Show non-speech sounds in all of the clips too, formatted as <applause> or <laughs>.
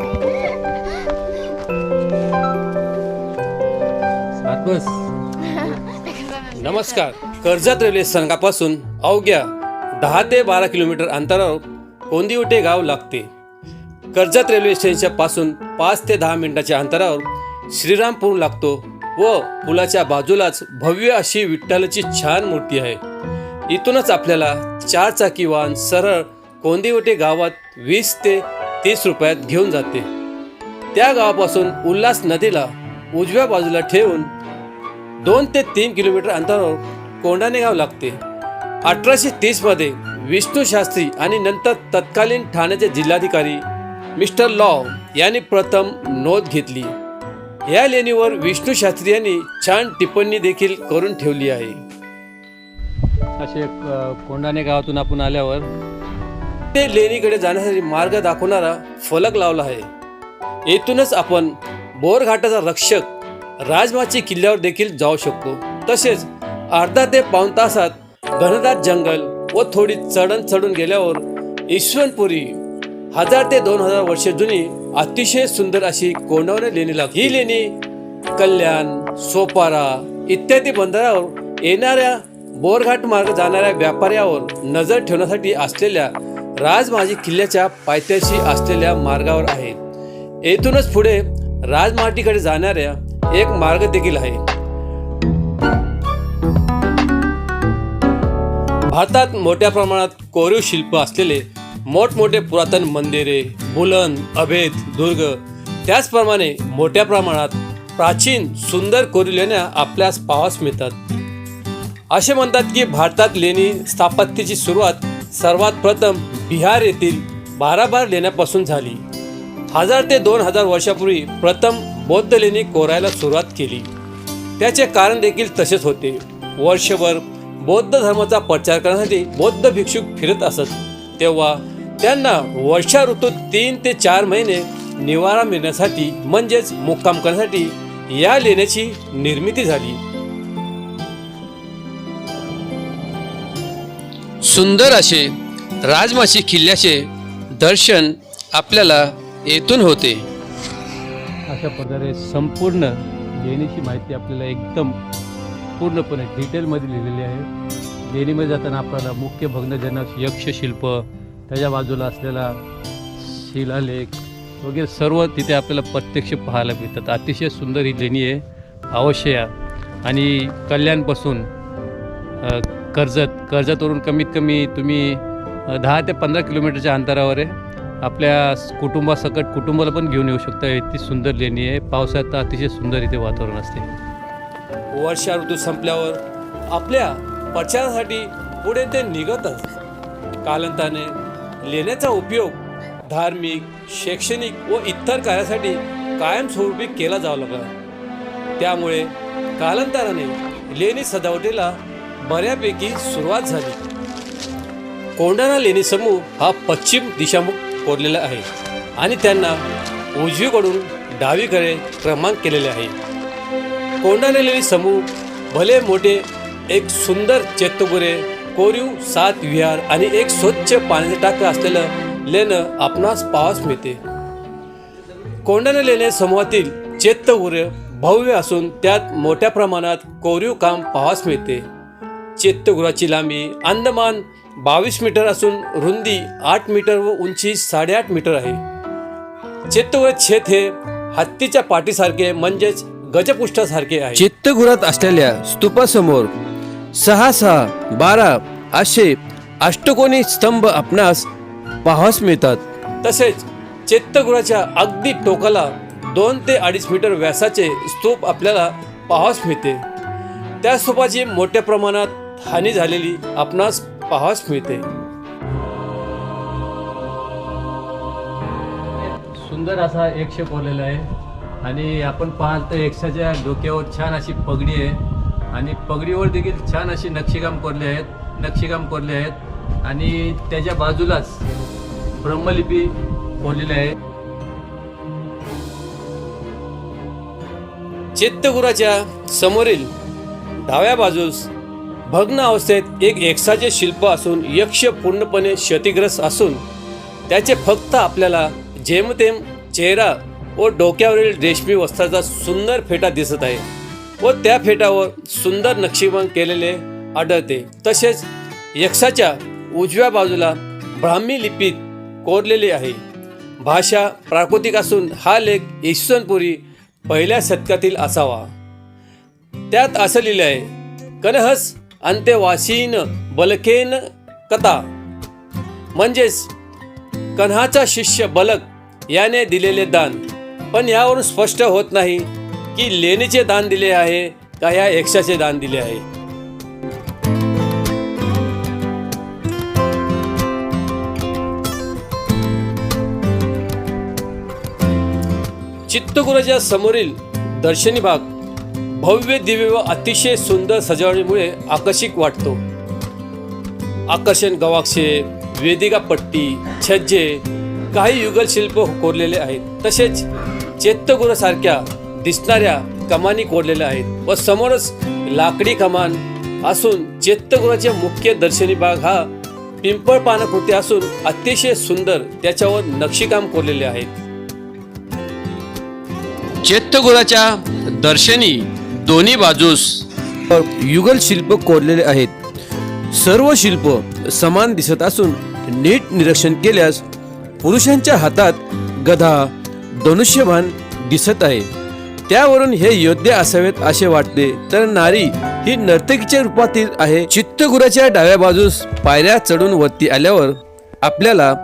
बस <laughs> नमस्कार. कर्जत रेल्वे स्थानकापासून अवघ्या दहा ते बारा किलोमीटर अंतरावर कोंदिवटे गाव लागते. कर्जत रेल्वे स्टेशनच्या पासून पाच ते दहा मिनिटाच्या अंतरावर श्रीरामपूर लागतो व पुलाच्या बाजूलाच भव्य अशी विठ्ठलाची छान मूर्ती आहे. इथूनच आपल्याला चार चाकी वाहन सरळ कोंदिवटे गावात वीस ते तीस रुपयात घेऊन जाते. त्या गावापासून उल्हास नदीला उजव्या बाजूला ठेवून दोन ते तीन किलोमीटर अंतरावर कोंडाणे गाव लागते. अठराशे तीसमध्ये विष्णू शास्त्री आणि नंतर तत्कालीन ठाण्याचे जिल्हाधिकारी मिस्टर लॉ यांनी प्रथम नोंद घेतली. या लेणीवर विष्णू शास्त्री यांनी छान टिप्पणी देखील करून ठेवली आहे. असे कोंडाणे गावातून आपण आल्यावर ते लेणीकडे जाण्यासाठी मार्ग दाखवणारा फलक लावला आहे. येथूनच आपण बोरघाटाचा रक्षक राजमाची किल्ल्यावर देखील जाऊ शकतो. तसेच अर्धा ते पाऊण तासात घनदाट जंगल व थोडी चढण चढून गेल्यावर ईश्वरपुरी हजार ते दोन हजार वर्षे जुनी अतिशय सुंदर अशी कोंडवणे लेणी लागते. ही लेणी कल्याण सोपारा इत्यादी बंदरावर येणाऱ्या बोरघाट मार्ग जाणाऱ्या व्यापाऱ्यावर नजर ठेवण्यासाठी असलेल्या राजमाजी किल्ल्याच्या पायथ्याशी असलेल्या मार्गावर आहे. येथूनच पुढे राजमाटीकडे जाणाऱ्या एक मार्ग देखील आहे. भारतात मोठ्या प्रमाणात कोरीव शिल्प असलेले मोठमोठे पुरातन मंदिरे बुलन अभेद दुर्ग त्याचप्रमाणे मोठ्या प्रमाणात प्राचीन सुंदर कोरीव लेण्या आपल्यास पाहास मिळतात. असे म्हणतात की भारतात लेणी स्थापत्याची सुरुवात सर्वात प्रथम बिहार येथील बाराबार लेण्यापासून झाली. हजार ते दोन हजार वर्षापूर्वी प्रथम बौद्ध लेणी कोरायला सुरुवात केली. त्याचे कारण देखील तसेच होते. वर्षभर बौद्ध धर्माचा प्रचार करण्यासाठी बौद्ध भिक्षुक फिरत असत. तेव्हा त्यांना वर्षा ऋतूत तीन ते चार महिने निवारा मिळण्यासाठी म्हणजेच मुक्काम करण्यासाठी या लेण्याची निर्मिती झाली. सुंदर असे राजमाशी किल्ल्याचे दर्शन आपल्याला येथून होते. अशा प्रकारे संपूर्ण लेणीची माहिती आपल्याला एकदम पूर्णपणे डिटेलमध्ये लिहिलेली आहे. लेणीमध्ये जाताना आपल्याला मुख्य भग्नजनक यक्षशिल्प त्याच्या बाजूला असलेला शिलालेख वगैरे सर्व तिथे आपल्याला प्रत्यक्ष पाहायला मिळतात. अतिशय सुंदर ही लेणी आहे अवश्य या. आणि कल्याणपासून कर्जत कर्जतवरून कमीत कमी तुम्ही दहा ते पंधरा किलोमीटरच्या अंतरावर आहे. आपल्या कुटुंबासकट कुटुंबाला पण घेऊन येऊ शकता. इतकी सुंदर लेणी आहे. पावसाळ्यात तर अतिशय सुंदर इथे वातावरण असते. वर्षा ऋतू संपल्यावर आपल्या प्रचारासाठी पुढे ते निघतच. कालांताने लेण्याचा उपयोग धार्मिक शैक्षणिक व इतर कार्यासाठी कायमस्वरूपी केला जावा लागला. त्यामुळे कालांतराने लेणी सजावटीला बऱ्यापैकी सुरुवात झाली. कोंडाणा लेणी समूह हा पश्चिम दिशामुख कोरलेला आहे आणि त्यांना उजवीकडून डावीकडे क्रमांक केलेले आहे. कोंडाणा लेणी समूह भले मोठे एक सुंदर चैत्यपुरे कोरीव सात विहार आणि एक स्वच्छ पाण्याचे टाकं असलेलं लेणं आपणास पाहास मिळते. कोंडाणा लेणे समूहातील चैत्यपुरे भव्य असून त्यात मोठ्या प्रमाणात कोरीव काम पाहास मिळते. चेत्तगुराची लांबी अंदमान बावीस मीटर असून रुंदी आठ मीटर व उंची साडेआठ मीटर आहे. चैत्यगृह छेद हे हत्तीच्या पाठीसारखे म्हणजेच गजपुष्ठासारखे आहे. चित्तगृहात असलेल्या स्तूपासमोर सहा सहा बारा असे अष्टकोनी स्तंभ आपणास पाहास मिळतात. तसेच चैत्यगृहाच्या अगदी टोकाला दोन ते अडीच मीटर व्यासाचे स्तूप आपल्याला पाहास मिळते. त्या स्तूपाची मोठ्या प्रमाणात हानी झालेली आपणास पाहास मिळते. सुंदर असा एकशे कोरलेला आहे. आणि आपण पाहाल तर एकशाच्या डोक्यावर छान अशी पगडी आहे. आणि पगडीवर देखील छान अशी नक्षीकाम कोरले आहेत नक्षीकाम कोरले आहेत. आणि त्याच्या बाजूलाच ब्रह्मलिपी कोरलेली आहे. चैत्यगुराच्या समोरील डाव्या बाजूस भग्न अवस्थेत एक एकसाचे शिल्प असून यक्ष पूर्णपणे क्षतिग्रस्त असून त्याचे फक्त आपल्याला जेमतेम चेहरा व डोक्यावरील रेशमी वस्त्राचा सुंदर फेटा दिसत आहे व त्या फेटावर सुंदर नक्षीकाम केलेले आढळते. तसेच यक्षाच्या उजव्या बाजूला ब्राह्मी लिपीत कोरलेली आहे. भाषा प्राकृतिक असून हा लेख इसवनपुरी पहिल्या शतकातील असावा. त्यात असं लिहिलं आहे कनहस अंत्यवासीन बलकेन कथा. म्हणजेच कन्हाचा शिष्य बलक याने दिलेले दान. पण यावरून स्पष्ट होत नाही की लेणीचे दान दिले आहे का या यक्षाचे दान दिले आहे. चित्तगुराच्या समोरील दर्शनी भाग. भव्य दिव्य व अतिशय सुंदर सजावणीमुळे आकर्षक वाटतो. आकर्षण गवाक्षे वेदिका पट्टी छज्जे काही युगल शिल्प कोरलेले आहेत. तसेच चेत्तगुरासारख्या दिसणाऱ्या कमानी कोरलेल्या आहेत व समोरच लाकडी कमान असून चैत्यगुराचे मुख्य दर्शनी भाग हा पिंपळ पानाकृती असून अतिशय सुंदर त्याच्यावर नक्षीकाम कोरलेले आहेत. चेत्तगुराच्या दर्शनी दोन्ही बाजूस युगल शिल्प कोरलेले आहेत. सर्व शिल्प समान दिसत असून नीट निरीक्षण केल्यास पुरुषांच्या हातात गधा धनुष्यबाण दिसत आहे. त्यावरून हे योद्धे असावेत असे वाटते. तर नारी ही नर्तकीच्या रूपातील आहे. चित्तगुराच्या डाव्या बाजूस पायऱ्या चढून वरती आल्यावर आपल्याला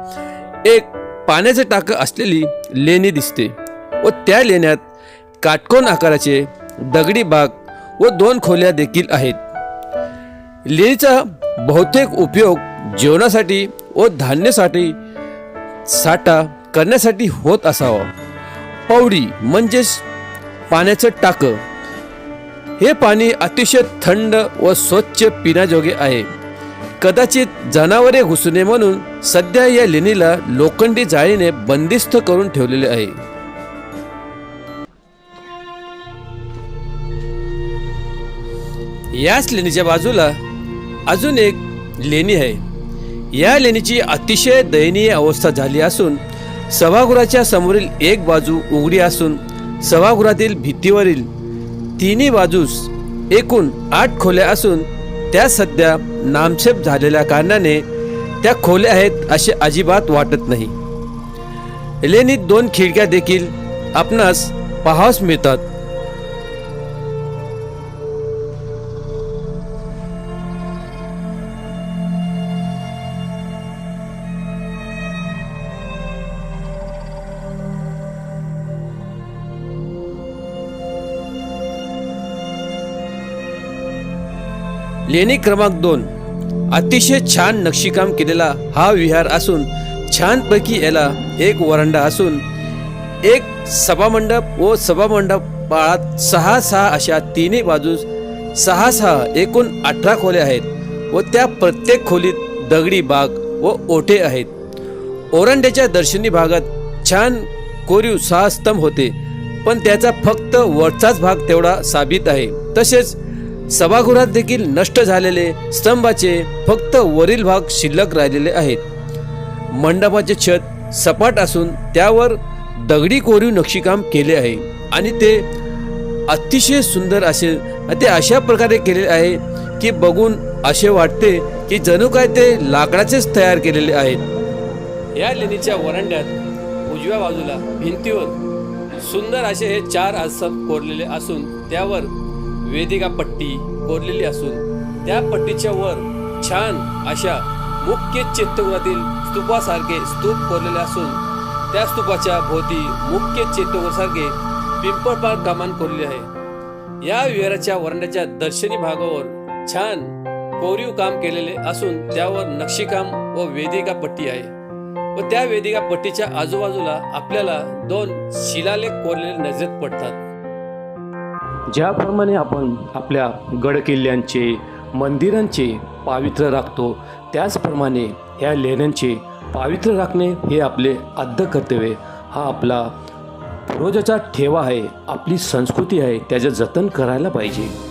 एक पाण्याचं टाकं असलेली लेणी दिसते व त्या लेण्यात काटकोन आकाराचे दगडी बाग व दोन खोल्या देखील आहेत. लेणीचा बहुतेक उपयोग जेवणासाठी व धान्यासाठी साठा करण्यासाठी होत असावा. पौडी म्हणजेच पाण्याचं टाकं. हे पाणी अतिशय थंड व स्वच्छ पिण्याजोगे आहे. कदाचित जनावरे घुसू नये म्हणून सध्या या लेणीला लोखंडी जाळीने बंदिस्त करून ठेवलेले आहे. याच लेणीच्या बाजूला अजून एक लेणी आहे. या लेणीची अतिशय दयनीय अवस्था झाली असून सभागृहाच्या समोरील एक बाजू उघडी असून सभागृहातील भिंतीवरील तिन्ही बाजूस एकूण आठ खोल्या असून त्या सध्या नामशेप झालेल्या कारणाने त्या खोल्या आहेत असे अजिबात वाटत नाही. लेणीत दोन खिडक्या देखील आपणास पाहावस मिळतात. लेणी क्रमांक दोन. अतिशय छान नक्षीकाम केलेला हा विहार असून छानपैकी याला एक वरांडा असून एक सभामंडप व सभामंडप पाळात सहा सहा अशा तिन्ही बाजूस सहा सहा एकूण अठरा खोल्या आहेत व त्या प्रत्येक खोलीत दगडी बाग व ओठे आहेत. ओरंड्याच्या दर्शनी भागात छान कोरीव सहा स्तंभ होते पण त्याचा फक्त वरचाच भाग तेवढा साबित आहे. तसेच सभागृहात देखील नष्ट झालेले स्तंभाचे फक्त वरील भाग शिल्लक राहिलेले आहेत. मंडपाचे छत सपाट असून त्यावर दगडी कोरीव नक्षीकाम केले आहे आणि ते अतिशय सुंदर असे ते अशा प्रकारे केलेले आहे की बघून असे वाटते की जणू काय ते लाकडाचेच तयार केलेले आहेत. या लेणीच्या वरांड्यात उजव्या बाजूला भिंतीवर सुंदर असे हे चार आसन कोरलेले असून त्यावर वेदिका पट्टी कोरलेली असून त्या पट्टीच्या वर छान अशा मुख्य चित्तगुरातील स्तूपासारखे स्तूप कोरलेले असून त्या स्तूपाच्या भोवती मुख्य चैत्यगुरासारखे पिंपळपाळ कमान कोरलेले आहे. या विहाराच्या वरंड्याच्या दर्शनी भागावर छान कोरीव काम केलेले असून त्यावर नक्षीकाम व वेदिका पट्टी आहे. व त्या वेदिका पट्टीच्या आजूबाजूला आपल्याला दोन शिलालेख कोरलेले नजरेत पडतात. ज्याप्रमाणे आपण आपल्या गडकिल्ल्यांचे मंदिरांचे पावित्र्य राखतो त्याचप्रमाणे ह्या लेण्यांचे पावित्र्य राखणे हे आपले आद्य कर्तव्य हा आपला पूर्वजाचा ठेवा आहे आपली संस्कृती आहे त्याचे जतन करायला पाहिजे.